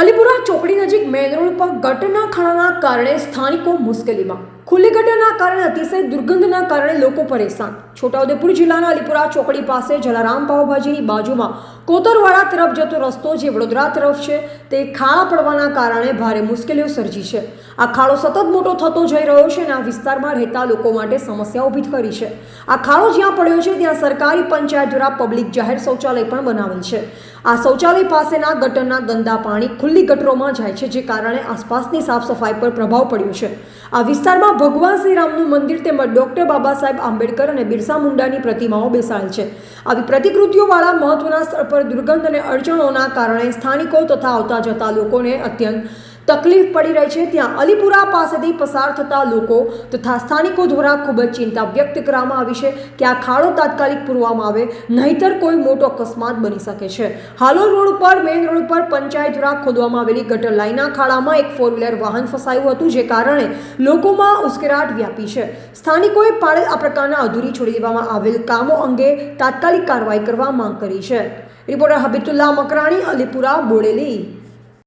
અલીપુરા ચોકડી નજીક main road પર ગટરના ખાડાના કારણે સ્થાનિકો મુશ્કેલીમાં. ખુલ્લી ગટરના કારણે અતિશય દુર્ગંધના કારણે લોકો પરેશાન. છોટાઉદેપુર જિલ્લાના અલીપુરા ચોકડી પાસે જલારામ પાવભાજીની બાજુમાં કોતરવાડા તરફ જતો રસ્તો જે વડોદરા તરફ છે, તે ખાડા પડવાના કારણે ભારે મુશ્કેલીઓ સર્જી છે. આ ખાડો સતત મોટો થતો જઈ રહ્યો છે અને આ વિસ્તારમાં રહેતા લોકો માટે સમસ્યા ઊભી કરી છે. આ ખાડો જ્યાં પડ્યો છે, ત્યાં સરકારી પંચાયત દ્વારા પબ્લિક જાહેર શૌચાલય પણ બનાવેલ છે. આ શૌચાલય પાસેના ગટરના ગંદા પાણી ખુલ્લી ગટરોમાં જાય છે, જે કારણે આસપાસની સાફ સફાઈ પર પ્રભાવ પડ્યો છે. આ વિસ્તારમાં ભગવાન શ્રીરામનું મંદિર તેમજ ડોક્ટર બાબા સાહેબ આંબેડકર અને બિરસા મુંડાની પ્રતિમાઓ બેસાડેલ છે. આવી પ્રતિકૃતિઓવાળા મહત્વના સ્થળ પર દુર્ગંધ અને અડચણોના કારણે સ્થાનિકો તથા આવતા જતા લોકોને અત્યંત તકલીફ પડી રહી છે. ત્યાં અલીપુરા પાસેથી પસાર થતા લોકો તથા સ્થાનિકો દ્વારા ખૂબ જ ચિંતા વ્યક્ત કરવામાં આવી છે કે આ ખાડો તાત્કાલિક પૂરવામાં આવે, નહીતર કોઈ મોટો અકસ્માત બની શકે છે. હાલોલ રોડ ઉપર, મેઇન રોડ ઉપર પંચાયત દ્વારા ખોદવામાં આવેલી ગટર લાઇનના ખાડામાં એક ફોર વ્હીલર વાહન ફસાયું હતું, જે કારણે લોકોમાં ઉશ્કેરાટ વ્યાપી છે. સ્થાનિકોએ પાડેલ આ પ્રકારના અધૂરી છોડી દેવામાં આવેલ કામો અંગે તાત્કાલિક કાર્યવાહી કરવા માંગ કરી છે. રિપોર્ટર હબીતુલ્લા મકરાણી, અલીપુરા, બોડેલી.